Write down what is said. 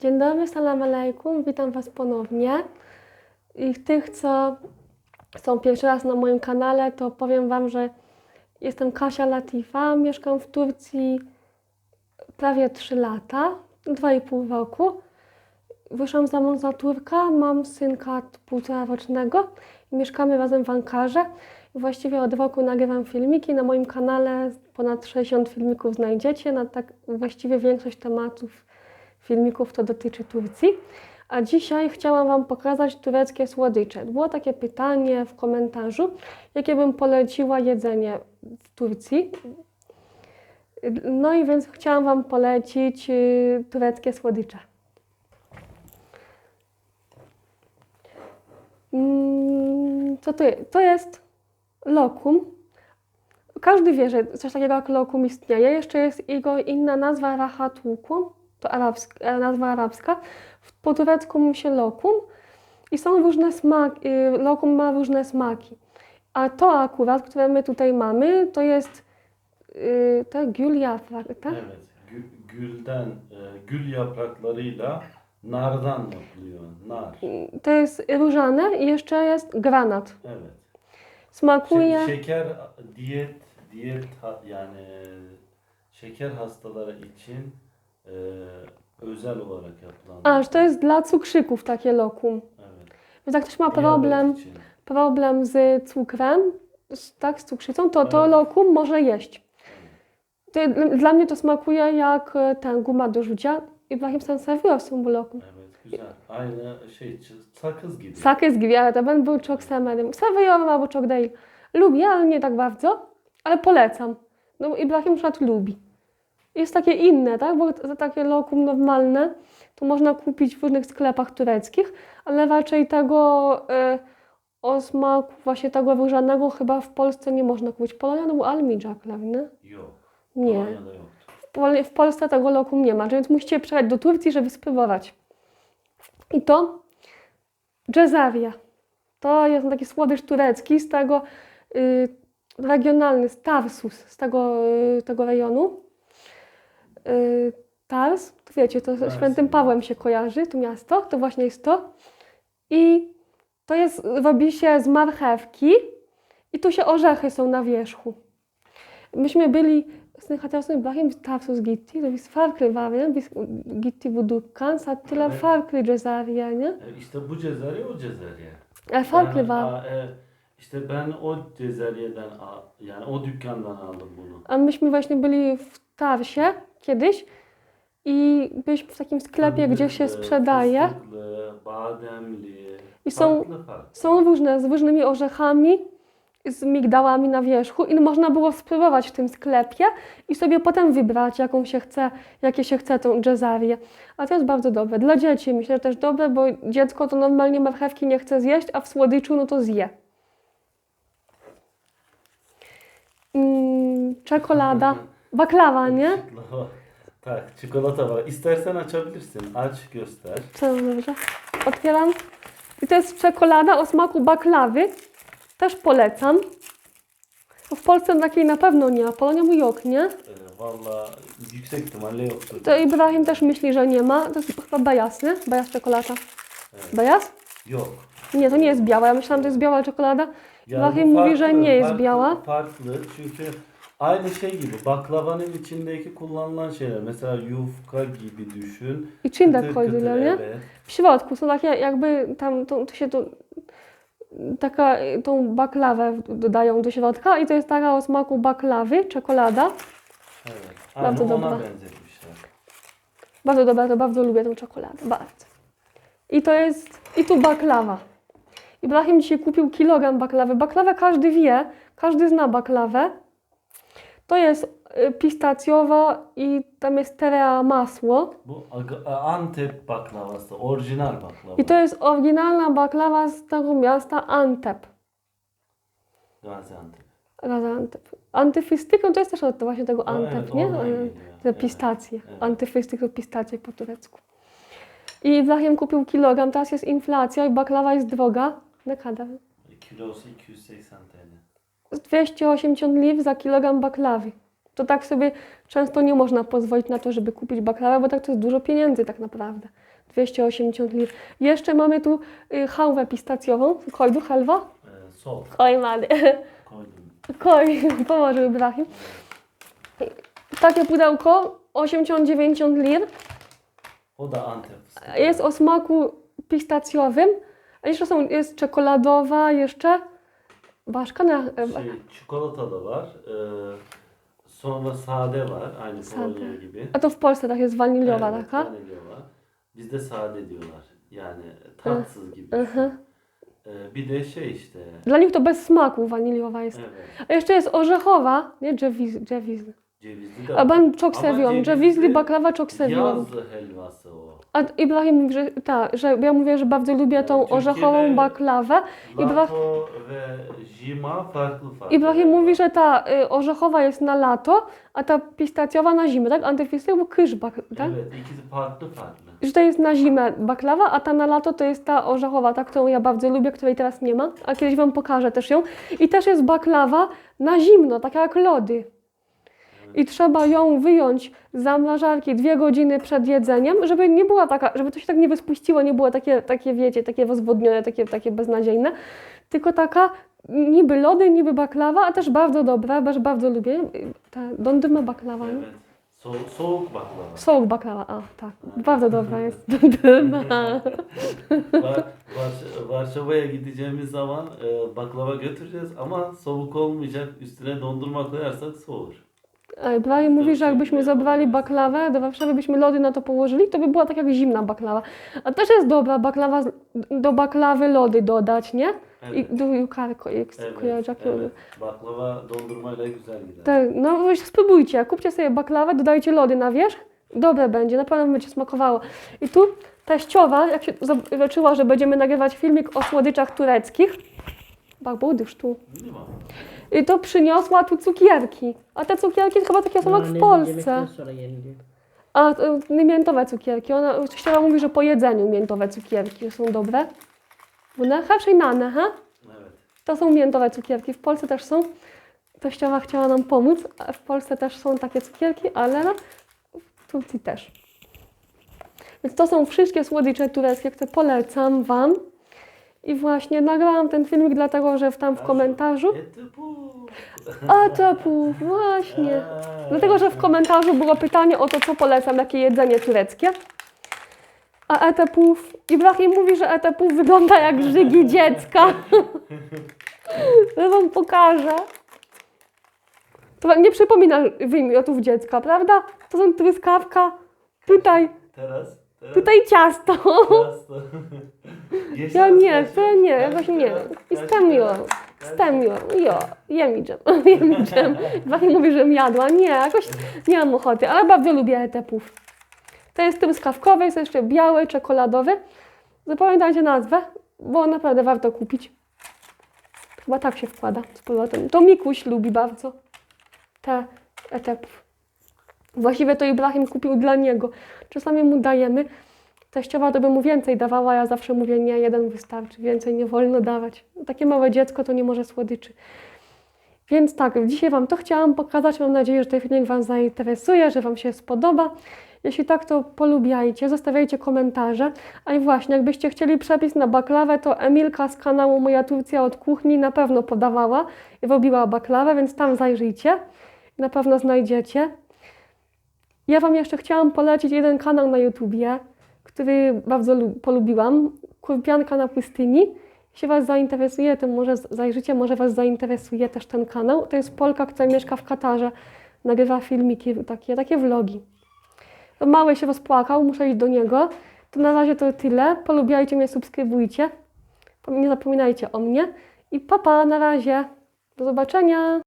Dzień dobry, salam alaikum, witam Was ponownie. I tych, co są pierwszy raz na moim kanale, to powiem Wam, że jestem Kasia Latifa, mieszkam w Turcji prawie 3 lata, 2,5 roku. Wyszłam za mąż za Turka, mam synka półtora rocznego i mieszkamy razem w Ankarze. Właściwie od roku nagrywam filmiki. Na moim kanale ponad 60 filmików znajdziecie. Na tak właściwie większość tematów filmików to dotyczy Turcji. A dzisiaj chciałam Wam pokazać tureckie słodycze. Było takie pytanie w komentarzu, jakie bym poleciła jedzenie w Turcji. No i więc chciałam Wam polecić y, tureckie słodycze. Mm, Co to jest? To jest lokum. Każdy wie, że coś takiego jak lokum istnieje. Jeszcze jest jego inna nazwa rahat łukum. To arabska, nazwa arabska. Po turecku mówi się lokum. I są różne smaki. Lokum ma różne smaki. A to akurat, które my tutaj mamy, to jest y, to gül yaprak, tak? Evet, gü- gülden, e, gül yapraklarıyla nardan yapılıyor. Nar. To jest różane i jeszcze jest granat. Evet. Smakuje. Şe- şeker diyet diyet ha- yani şeker hastaları için e, özel olarak yapılan. A, że to jest dla cukrzyków takie lokum. Evet. Więc jak ktoś ma Diyabet problem, için. problem z cukrem, z, tak, z cukrzycą, to to lokum może jeść. To, dla mnie to smakuje jak e, ten guma do rzucia. İbrahim sen seviyorsun bu lokum. Evet, güzel. Aynı şey çı- sakız gibi. Sakız gibi, ale to ben był çok severim. Seviyorum albo çok değil. Lubię, ale nie tak bardzo, ale polecam. No Ibrahim na przykład lubi. Jest takie inne, tak? Bo za takie lokum normalne to można kupić w różnych sklepach tureckich, ale raczej tego e, o smaku właśnie tego różanego chyba w Polsce nie można kupić. Polonia to był almidżak, nie? Nie. W, Pol- w Polsce tego lokum nie ma, więc musicie przyjechać do Turcji, żeby spróbować. I to dżezaria. To jest taki słodycz turecki z tego y, regionalny, z Tarsus, z tego, y, tego rejonu. Y, Tars, to wiecie, to z Tars. świętym Pawłem się kojarzy, to miasto, to właśnie jest to. I to jest, robi się z marchewki i tu się orzechy są na wierzchu. Myśmy byli Aslında hatırlıyorsun İbrahim biz Tarsus gitti farklı var yani biz gitti bu dükkan sattılar Evet. farklı cezari yani. E, İşte bu cezerye o cezerye. Yani farklı Yani, var. a- e, işte ben o cezeryeden yani o dükkandan aldım bunu. A myśmy właśnie byli w Tarsie kiedyś i byliśmy w takim sklepie, gdzie się sprzedaje i są, są różne z różnymi orzechami, z migdałami na wierzchu i można było spróbować w tym sklepie i sobie potem wybrać, jaką się chce, jakie się chce tą jezarię. A to jest bardzo dobre. Dla dzieci myślę, że też dobre, bo dziecko to normalnie marchewki nie chce zjeść, a w słodyczu no to zje. Mm, czekolada, baklawa, nie? Çikolata- Tak, çikolata var. İstersen açabilirsin. Aç göster. Co dobrze? Otwieram. I to jest czekolada o smaku baklawy. Też polecam. W Polsce takiej na pewno nie ma. Polonia mój ok, nie? Ee, Valla yüksek ihtimalle yoktur. To Ibrahim też myśli, że nie ma. To jest chyba nie? Bajaz czekolada. Bajaz? Yok. Nie, to nie jest biała. Ja myślałam, że to jest biała czekolada. Ibrahim bu mówi, że farklı, nie jest farklı, biała. Farklı çünkü aynı şey gibi baklavanın içindeki kullanılan şeyler. Mesela yufka gibi düşün. I çindak Kıtır koydular, kıtır, nie? evet. W środku są takie jakby tam to, to się to, taka, tą baklawę dodają do środka i to jest taka o smaku baklawy, czekolada. Evet. Bardzo Aynı ona dobra. benzetmişler. Bardzo dobra, to bardzo lubię tę czekoladę, bardzo. I to jest, i tu baklawa. Ibrahim dzisiaj kupił kilogram baklawy. Baklawę każdy wie, każdy zna baklawę. To jest y, pistacjowa i tam jest terea masło. Bu Aga- Antep baklavası, orijinal baklava. I to jest oryginalna baklawa z tego miasta Antep. Gaziantep. Gaziantep. Antyfistyk, no to jest też od właśnie tego O, Antep, evet, nie? oradan geliyor. Te Evet. pistacje. Evet. Antyfistyk to pistacje po turecku. I Ibrahim kupił kilogram, teraz jest inflacja i baklawa jest droga. Na kadar. Kilosu 280 TL. 280 liw za kilogram baklawy. To tak sobie często nie można pozwolić na to, żeby kupić baklawę, bo tak to jest dużo pieniędzy tak naprawdę. 280 lir. Jeszcze mamy tu y, hałwę pistacjową. Koydu halwa? E, sol Koymady. koydum. Koy, położył Ibrahim. Takie pudełko 80-90 lir. O da Antep. Jest o smaku pistacjowym. A jeszcze są, jest czekoladowa, jeszcze başka ne? Şey, çikolata da var. E, sonra sade var. Aynı Sade. Polonya gibi. A to w Polsce tak jest waniliowa Evet, taka. vanilya var. Bizde sade diyorlar. Yani tatsız gibi. E, bir de şey işte. Dla nich to bez smaku waniliowa jest. Evet. A jeszcze jest orzechowa, nie ceviz, ceviz. Cevizli de A ben çok Ama seviyorum. Cevizli baklava çok seviyorum. Yaz helvası o. A Ibrahim mówi, że tak, że ja mówię, że bardzo lubię tą Türkiye'de- orzechową baklawę. Lato ve farklı farklı. Ibrahim mówi, że ta y, orzechowa jest na lato, a ta pistacjowa na zimę, tak? Antyfisty był kysz, bak, tak? Evet ikisi farklı farklı. Że to jest na zimę baklawa, a ta na lato to jest ta orzechowa, ta, którą ja bardzo lubię, której teraz nie ma, a kiedyś Wam pokażę też ją. I też jest baklawa na zimno, taka jak lody. I trzeba ją wyjąć z zamrażarki dwie godziny przed jedzeniem, żeby nie była taka, żeby to się tak nie wyspuściło, nie było takie, takie wiecie, takie rozwodnione, takie, takie beznadziejne, tylko taka niby lody, niby baklawa, a też bardzo dobra, też bardzo lubię. Ta dondurma baklawa, nie? So soğuk baklava. Soğuk baklava, a tak, bardzo dobra jest dondurma. Var, Varş- Varşova'ya gideceğimiz zaman e, baklava götüreceğiz ama soğuk olmayacak. Üstüne dondurma koyarsak soğur. Ibrahim mówi, że jakbyśmy zabrali baklawę do Warszawy, byśmy lody na to położyli, to by była tak jak zimna baklawa. A też jest dobra baklawa, do baklawy lody dodać, nie? I Evet. do yukarı Evet, koyacak. evet. Baklava dondurmayla güzel gider. Tak, no wy spróbujcie, kupcie sobie baklawę, dodajcie lody na wierzch, dobre będzie, na pewno będzie smakowało. I tu teściowa, jak się zobaczyła, że będziemy nagrywać filmik o słodyczach tureckich, bak budysz tu, Değil mi? i to przyniosła tu cukierki. A te cukierki chyba takie są jak w Polsce. A y, miętowe cukierki. Ona chciała mówi, że po jedzeniu miętowe cukierki są dobre. One raczej nane, ha? To są miętowe cukierki. W Polsce też są. Teściowa chciała nam pomóc, w Polsce też są takie cukierki, ale no, w Turcji też. Więc to są wszystkie słodycze tureckie, które polecam Wam. I właśnie nagrałam ten filmik dlatego, że w tam w komentarzu... A to właśnie. Eee. Dlatego, że w komentarzu było pytanie o to, co polecam, jakie jedzenie tureckie. A etepów, Ibrahim mówi, że etepów wygląda jak żygi dziecka. Ja wam pokażę. To wam nie przypomina wymiotów dziecka, prawda? To są truskawka, tutaj, Teraz. Teraz. tutaj ciasto. Teraz to. Jeszcze Ja nie, kaç- to nie, kaç jakoś nie. teraz? I Kaç stemiłam. Stemiłam. Jo, jem i dżem. Jem i dżem. Ibrahim mówi, że jadła. Nie, jakoś nie mam ochoty, ale bardzo lubię etepów. To jest truskawkowy, jest jeszcze biały, czekoladowy. Zapamiętajcie nazwę, bo naprawdę warto kupić. Chyba tak się wkłada z powrotem. To Mikuś lubi bardzo te etepów. Właściwie to Ibrahim kupił dla niego. Czasami mu dajemy. Teściowa to by mu więcej dawała, ja zawsze mówię nie, jeden wystarczy, więcej nie wolno dawać. Takie małe dziecko to nie może słodyczy. Więc tak, dzisiaj Wam to chciałam pokazać. Mam nadzieję, że ten filmik Wam zainteresuje, że Wam się spodoba. Jeśli tak, to polubiajcie, zostawiajcie komentarze. A i właśnie, jakbyście chcieli przepis na baklawę, to Emilka z kanału Moja Turcja od Kuchni na pewno podawała i robiła baklawę, więc tam zajrzyjcie. Na pewno znajdziecie. Ja Wam jeszcze chciałam polecić jeden kanał na YouTubie, który bardzo lu- polubiłam. Kurpianka na pustyni. Jeśli Was zainteresuje, to może zajrzycie, może Was zainteresuje też ten kanał. To jest Polka, która mieszka w Katarze. Nagrywa filmiki, takie, takie vlogi. Mały się rozpłakał, muszę iść do niego. To na razie to tyle. Polubiajcie mnie, subskrybujcie. Nie zapominajcie o mnie. I papa, na razie. Do zobaczenia.